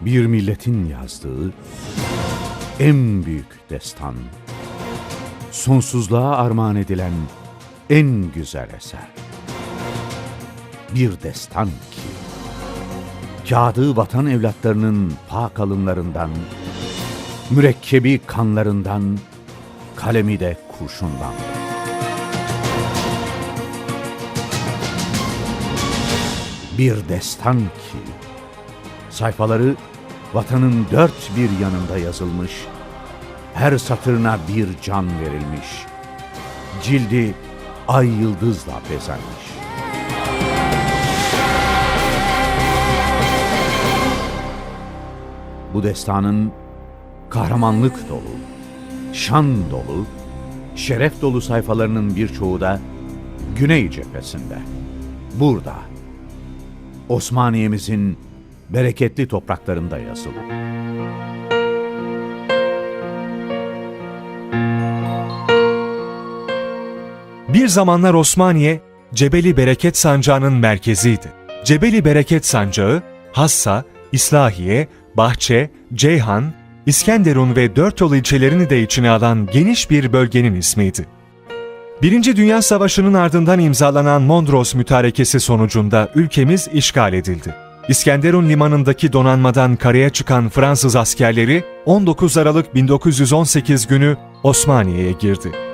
Bir milletin yazdığı en büyük destan. Sonsuzluğa armağan edilen en güzel eser. Bir destan ki, kağıdı vatan evlatlarının pak alınlarından, mürekkebi kanlarından, kalemi de kurşundan. Bir destan ki, sayfaları vatanın dört bir yanında yazılmış, her satırına bir can verilmiş, cildi ay yıldızla bezenmiş. Bu destanın kahramanlık dolu, şan dolu, şeref dolu sayfalarının birçoğu da Güney cephesinde. Burada, Osmaniye'mizin bereketli topraklarında yazılı. Bir zamanlar Osmaniye, Cebeli Bereket Sancağı'nın merkeziydi. Cebeli Bereket Sancağı, Hassa, İslahiye, Bahçe, Ceyhan, İskenderun ve Dörtyol ilçelerini de içine alan geniş bir bölgenin ismiydi. Birinci Dünya Savaşı'nın ardından imzalanan Mondros Mütarekesi sonucunda ülkemiz işgal edildi. İskenderun limanındaki donanmadan karaya çıkan Fransız askerleri 19 Aralık 1918 günü Osmaniye'ye girdi.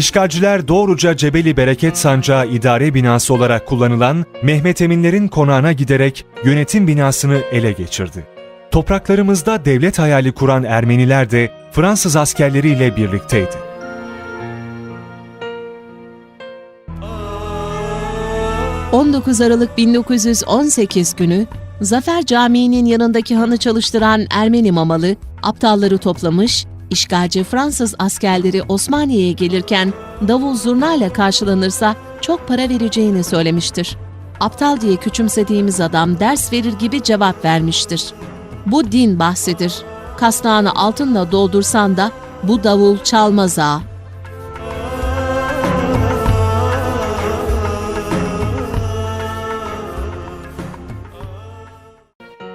İşgalciler doğruca Cebeli Bereket Sancağı idare binası olarak kullanılan Mehmet Eminlerin konağına giderek yönetim binasını ele geçirdi. Topraklarımızda devlet hayali kuran Ermeniler de Fransız askerleriyle birlikteydi. ...19 Aralık 1918 günü Zafer Camii'nin yanındaki hanı çalıştıran Ermeni mamalı aptalları toplamış, işgalci Fransız askerleri Osmaniye'ye gelirken davul zurnayla karşılanırsa çok para vereceğini söylemiştir. Aptal diye küçümsediğimiz adam ders verir gibi cevap vermiştir. Bu din bahsidir. Kasnağını altınla doldursan da bu davul çalmaz ha.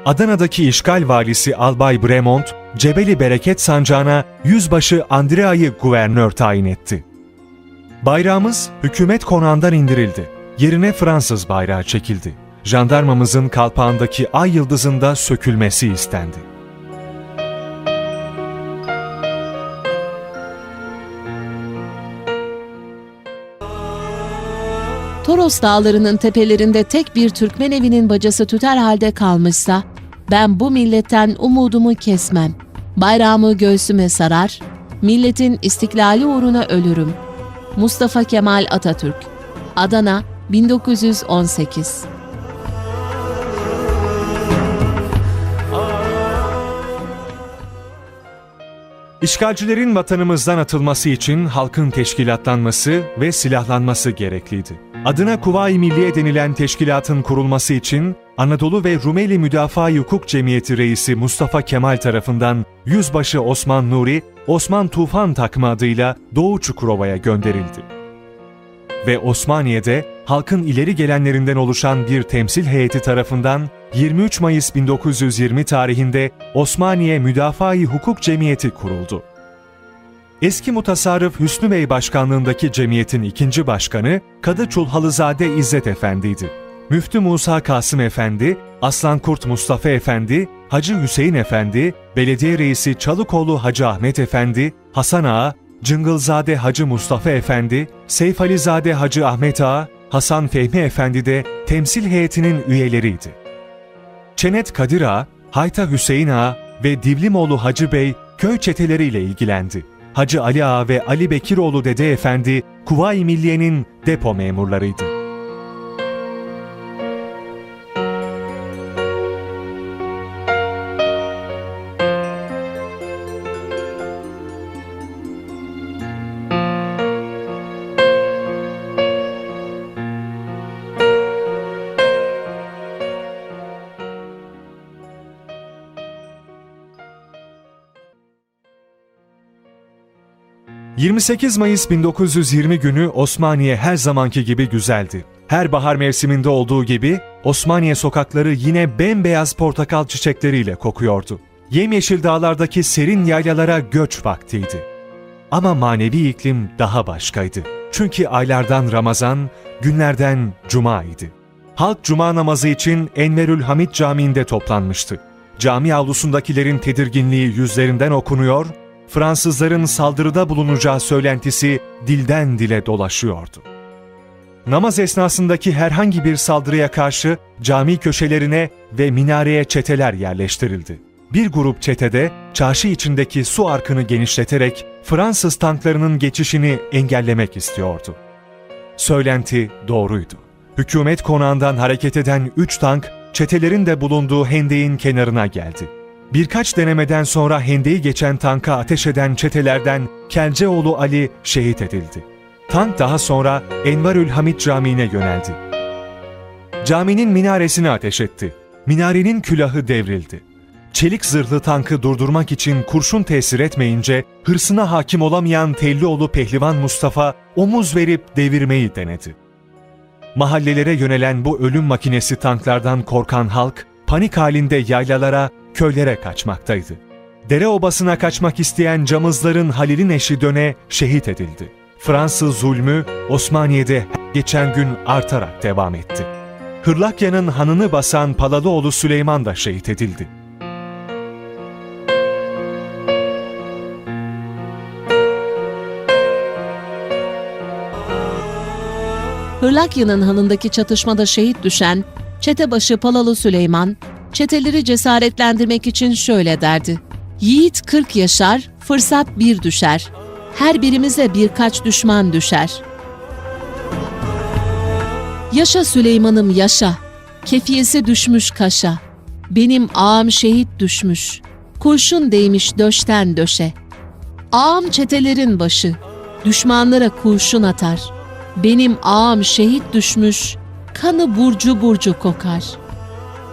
Adana'daki işgal valisi Albay Bremont, Cebeli Bereket Sancağı'na yüzbaşı Andrea'yı guvernör tayin etti. Bayrağımız hükümet konağından indirildi. Yerine Fransız bayrağı çekildi. Jandarmamızın kalpağındaki ay yıldızında sökülmesi istendi. Toros dağlarının tepelerinde tek bir Türkmen evinin bacası tüter halde kalmışsa, ben bu milletten umudumu kesmem. Bayrağımı göğsüme sarar, milletin istiklali uğruna ölürüm. Mustafa Kemal Atatürk Adana 1918 İşgalcilerin vatanımızdan atılması için halkın teşkilatlanması ve silahlanması gerekliydi. Adına Kuvayi Milliye denilen teşkilatın kurulması için Anadolu ve Rumeli Müdafaa Hukuk Cemiyeti Reisi Mustafa Kemal tarafından Yüzbaşı Osman Nuri, Osman Tufan takma adıyla Doğu Çukurova'ya gönderildi. Ve Osmaniye'de halkın ileri gelenlerinden oluşan bir temsil heyeti tarafından 23 Mayıs 1920 tarihinde Osmaniye Müdafaa Hukuk Cemiyeti kuruldu. Eski mutasarrıf Hüsnü Bey başkanlığındaki cemiyetin ikinci başkanı Kadı Çulhalızade İzzet Efendi'ydi. Müftü Musa Kasım Efendi, Aslankurt Mustafa Efendi, Hacı Hüseyin Efendi, Belediye Reisi Çalıkoğlu Hacı Ahmet Efendi, Hasan Ağa, Cıngılzade Hacı Mustafa Efendi, Seyfalizade Hacı Ahmet Ağa, Hasan Fehmi Efendi de temsil heyetinin üyeleriydi. Çenet Kadir Ağa, Hayta Hüseyin Ağa ve Divlimoğlu Hacı Bey köy çeteleriyle ilgilendi. Hacı Ali Ağa ve Ali Bekiroğlu Dede Efendi Kuvayi Milliye'nin depo memurlarıydı. 28 Mayıs 1920 günü Osmaniye her zamanki gibi güzeldi. Her bahar mevsiminde olduğu gibi Osmaniye sokakları yine bembeyaz portakal çiçekleriyle kokuyordu. Yemyeşil dağlardaki serin yaylalara göç vaktiydi. Ama manevi iklim daha başkaydı. Çünkü aylardan Ramazan, günlerden Cuma idi. Halk Cuma namazı için Enverül Hamid Camii'nde toplanmıştı. Cami avlusundakilerin tedirginliği yüzlerinden okunuyor, Fransızların saldırıda bulunacağı söylentisi dilden dile dolaşıyordu. Namaz esnasındaki herhangi bir saldırıya karşı cami köşelerine ve minareye çeteler yerleştirildi. Bir grup çetede çarşı içindeki su arkını genişleterek Fransız tanklarının geçişini engellemek istiyordu. Söylenti doğruydu. Hükümet konağından hareket eden üç tank, çetelerin de bulunduğu hendeğin kenarına geldi. Birkaç denemeden sonra hendeyi geçen tanka ateş eden çetelerden Kelceoğlu Ali şehit edildi. Tank daha sonra Envarül Hamid Camii'ne yöneldi. Caminin minaresini ateş etti. Minarenin külahı devrildi. Çelik zırhlı tankı durdurmak için kurşun tesir etmeyince hırsına hakim olamayan Tellioğlu Pehlivan Mustafa omuz verip devirmeyi denedi. Mahallelere yönelen bu ölüm makinesi tanklardan korkan halk panik halinde yaylalara, köylere kaçmaktaydı. Dere obasına kaçmak isteyen camızların Halil'in eşi Döne şehit edildi. Fransız zulmü Osmaniye'de geçen gün artarak devam etti. Hırlakya'nın hanını basan Palalıoğlu Süleyman da şehit edildi. Hırlakya'nın hanındaki çatışmada şehit düşen çetebaşı Palalı Süleyman, çeteleri cesaretlendirmek için şöyle derdi. Yiğit 40 yaşar, fırsat bir düşer. Her birimize birkaç düşman düşer. Yaşa Süleyman'ım yaşa, kefiyesi düşmüş kaşa. Benim ağam şehit düşmüş, kurşun değmiş döşten döşe. Ağam çetelerin başı, düşmanlara kurşun atar. Benim ağam şehit düşmüş, kanı burcu burcu kokar.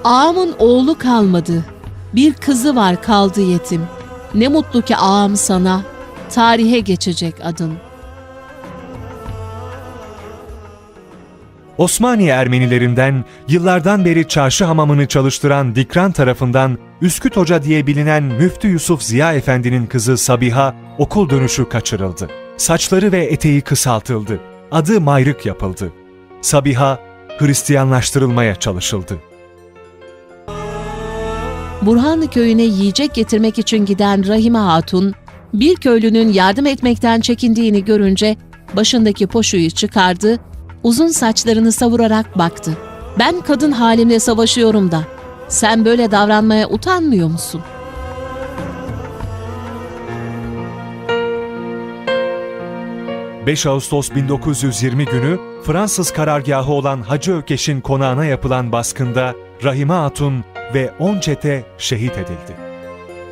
Ağamın oğlu kalmadı, bir kızı var kaldı yetim. Ne mutlu ki ağam sana, tarihe geçecek adın. Osmaniye Ermenilerinden yıllardan beri çarşı hamamını çalıştıran Dikran tarafından Üsküt Hoca diye bilinen Müftü Yusuf Ziya Efendi'nin kızı Sabiha okul dönüşü kaçırıldı. Saçları ve eteği kısaltıldı. Adı Mayrık yapıldı. Sabiha Hristiyanlaştırılmaya çalışıldı. Burhanlı köyüne yiyecek getirmek için giden Rahime Hatun, bir köylünün yardım etmekten çekindiğini görünce başındaki poşuyu çıkardı, uzun saçlarını savurarak baktı. Ben kadın halimle savaşıyorum da, sen böyle davranmaya utanmıyor musun? – 5 Ağustos 1920 günü Fransız karargahı olan Hacı Ökeş'in konağına yapılan baskında Rahime Hatun ve 10 çete şehit edildi.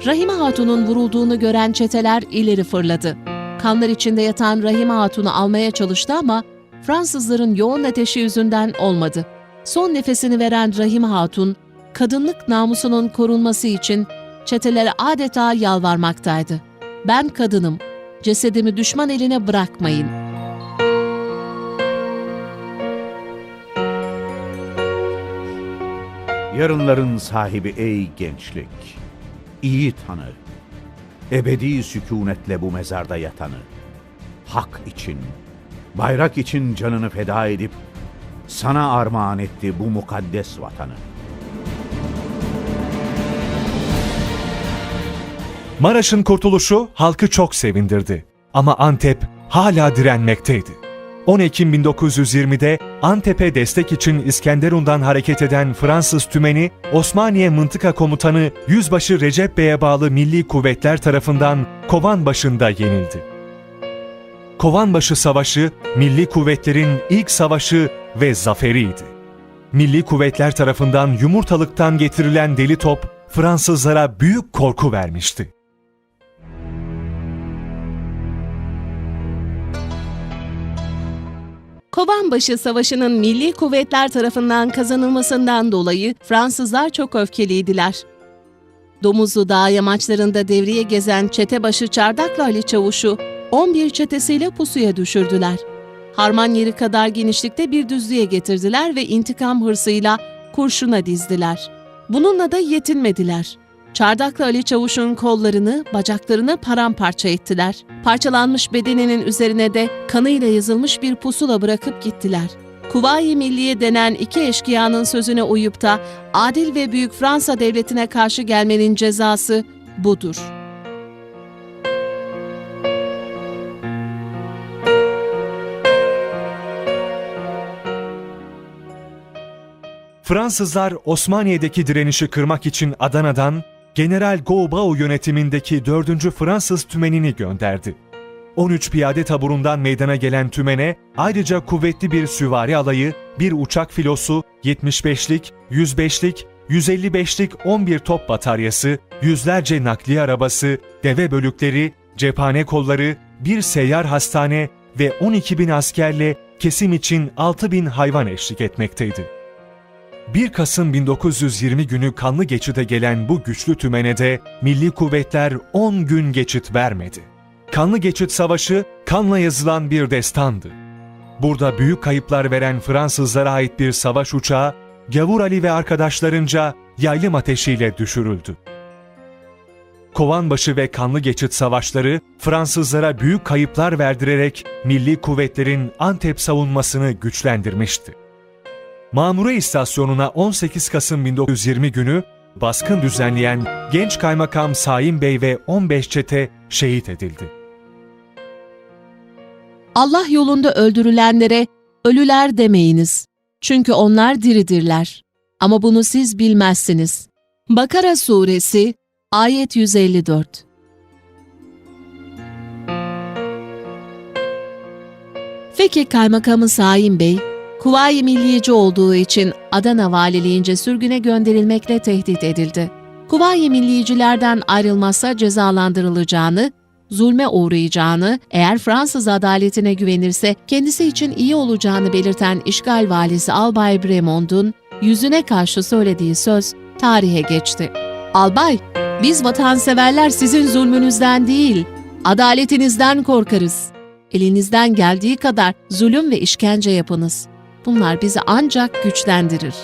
Rahime Hatun'un vurulduğunu gören çeteler ileri fırladı. Kanlar içinde yatan Rahime Hatun'u almaya çalıştı ama Fransızların yoğun ateşi yüzünden olmadı. Son nefesini veren Rahime Hatun, kadınlık namusunun korunması için çetelere adeta yalvarmaktaydı. Ben kadınım, cesedimi düşman eline bırakmayın. Yarınların sahibi ey gençlik. iyi tanı. Ebedi sükunetle bu mezarda yatanı. Hak için, bayrak için canını feda edip sana armağan etti bu mukaddes vatanı. Maraş'ın kurtuluşu halkı çok sevindirdi. Ama Antep hala direnmekteydi. 10 Ekim 1920'de Antep'e destek için İskenderun'dan hareket eden Fransız tümeni Osmaniye Mıntıka Komutanı Yüzbaşı Recep Bey'e bağlı Milli Kuvvetler tarafından Kovanbaşı'nda yenildi. Kovanbaşı Savaşı, Milli Kuvvetlerin ilk savaşı ve zaferiydi. Milli Kuvvetler tarafından yumurtalıktan getirilen deli top Fransızlara büyük korku vermişti. Kovanbaşı Savaşı'nın Milli Kuvvetler tarafından kazanılmasından dolayı Fransızlar çok öfkeliydiler. Domuzlu Dağ yamaçlarında devriye gezen çetebaşı Çardaklı Ali Çavuş'u 11 çetesiyle pusuya düşürdüler. Harman yeri kadar genişlikte bir düzlüğe getirdiler ve intikam hırsıyla kurşuna dizdiler. Bununla da yetinmediler. Çardaklı Ali Çavuş'un kollarını, bacaklarını paramparça ettiler. Parçalanmış bedeninin üzerine de kanıyla yazılmış bir pusula bırakıp gittiler. Kuvayi Milliye denen iki eşkıyanın sözüne uyup da adil ve büyük Fransa devletine karşı gelmenin cezası budur. Fransızlar Osmaniye'deki direnişi kırmak için Adana'dan General Goubao yönetimindeki 4. Fransız tümenini gönderdi. 13 piyade taburundan meydana gelen tümene ayrıca kuvvetli bir süvari alayı, bir uçak filosu, 75'lik, 105'lik, 155'lik 11 top bataryası, yüzlerce nakliye arabası, deve bölükleri, cephane kolları, bir seyyar hastane ve 12 bin askerle kesim için 6 bin hayvan eşlik etmekteydi. 1 Kasım 1920 günü kanlı geçide gelen bu güçlü tümenede milli kuvvetler 10 gün geçit vermedi. Kanlı Geçit Savaşı kanla yazılan bir destandı. Burada büyük kayıplar veren Fransızlara ait bir savaş uçağı Gavur Ali ve arkadaşlarınca yaylım ateşiyle düşürüldü. Kovanbaşı ve Kanlı Geçit Savaşları Fransızlara büyük kayıplar verdirerek milli kuvvetlerin Antep savunmasını güçlendirmişti. Mamure istasyonuna 18 Kasım 1920 günü baskın düzenleyen genç kaymakam Saim Bey ve 15 çete şehit edildi. Allah yolunda öldürülenlere ölüler demeyiniz. Çünkü onlar diridirler. Ama bunu siz bilmezsiniz. Bakara Suresi Ayet 154 Peki Kaymakamı Saim Bey, Kuvayi Milliyeci olduğu için Adana Valiliğince sürgüne gönderilmekle tehdit edildi. Kuvayi Milliyecilerden ayrılmazsa cezalandırılacağını, zulme uğrayacağını, eğer Fransız adaletine güvenirse kendisi için iyi olacağını belirten işgal valisi Albay Bremond'un yüzüne karşı söylediği söz tarihe geçti. Albay, biz vatanseverler sizin zulmünüzden değil, adaletinizden korkarız. Elinizden geldiği kadar zulüm ve işkence yapınız. Bunlar bizi ancak güçlendirir.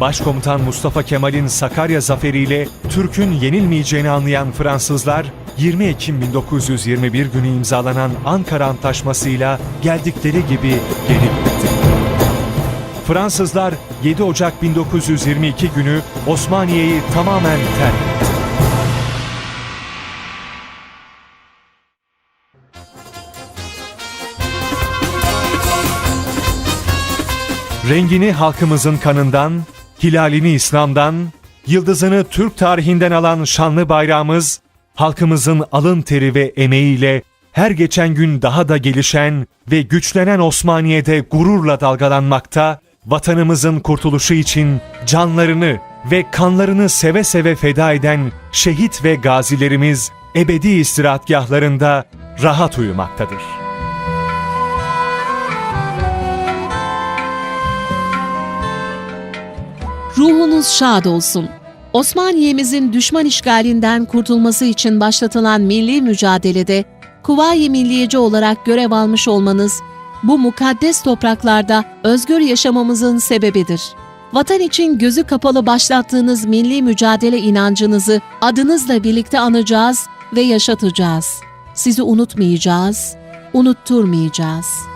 Başkomutan Mustafa Kemal'in Sakarya zaferiyle Türk'ün yenilmeyeceğini anlayan Fransızlar, 20 Ekim 1921 günü imzalanan Ankara Antlaşması'yla geldikleri gibi geri gitti. Fransızlar 7 Ocak 1922 günü Osmaniye'yi tamamen terk. Rengini halkımızın kanından, hilalini İslam'dan, yıldızını Türk tarihinden alan şanlı bayrağımız, halkımızın alın teri ve emeğiyle her geçen gün daha da gelişen ve güçlenen Osmaniye'de gururla dalgalanmakta, vatanımızın kurtuluşu için canlarını ve kanlarını seve seve feda eden şehit ve gazilerimiz ebedi istirahatgahlarında rahat uyumaktadır. Ruhunuz şad olsun. Osmaniye'mizin düşman işgalinden kurtulması için başlatılan milli mücadelede Kuvayi Milliyeci olarak görev almış olmanız bu mukaddes topraklarda özgür yaşamamızın sebebidir. Vatan için gözü kapalı başlattığınız milli mücadele inancınızı adınızla birlikte anacağız ve yaşatacağız. Sizi unutmayacağız, unutturmayacağız.